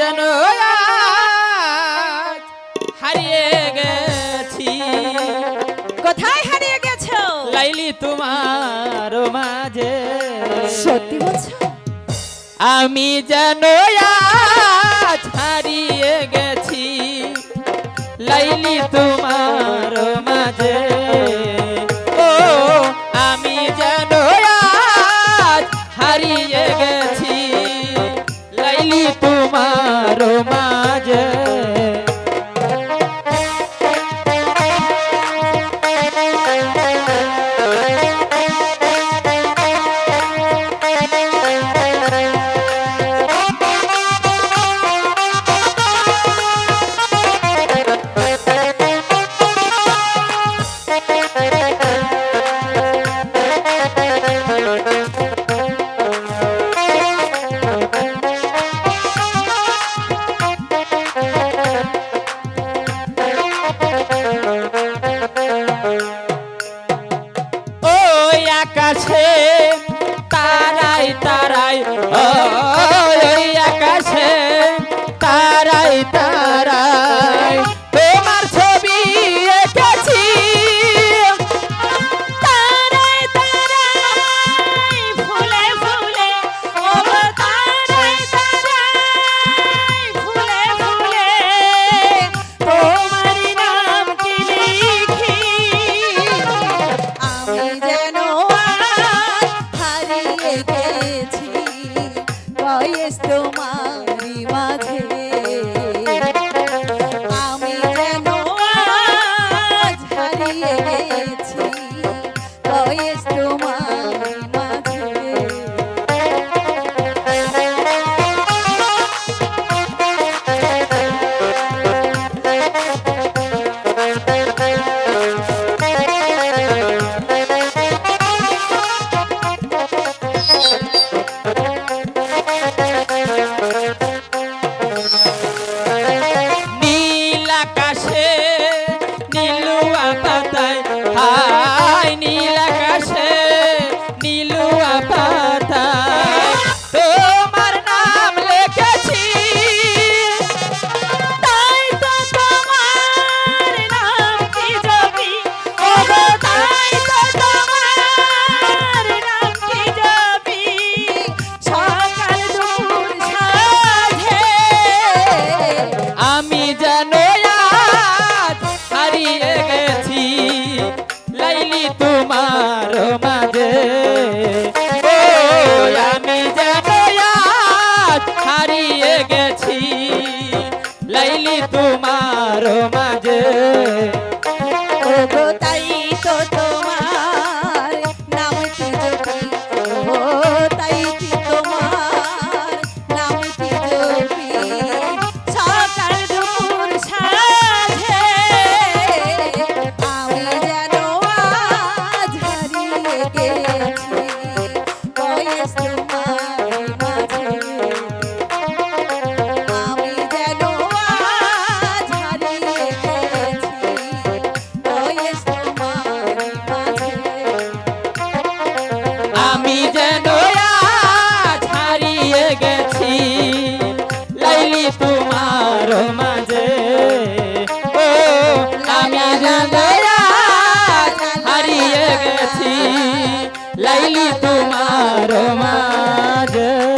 যেন হারিয়ে গেছি। কোথায় হারিয়ে গেছো? লাইলি তোমার মাঝে। সত্যি বলছো? আমি যেন আজ হারিয়ে গেছি। লাইলি তোমার তোমার মাঝে আকাশে, তারাই তারাই, ওই আকাশে, তারাই তারাই। তোমার ছবি এঁকেছি, তারাই তারাই, ফুলে ফুলে, ও তারাই তারাই, ফুলে ফুলে। তোমার নাম কি লিখি? আমি ni তোমার মাঝে। ও আমি আজ হারিয়ে গেছি লাইলি তোমার মাঝে। মাঝে ও আমি হারিয়ে গেছি লাইলি তোমার মাঝে।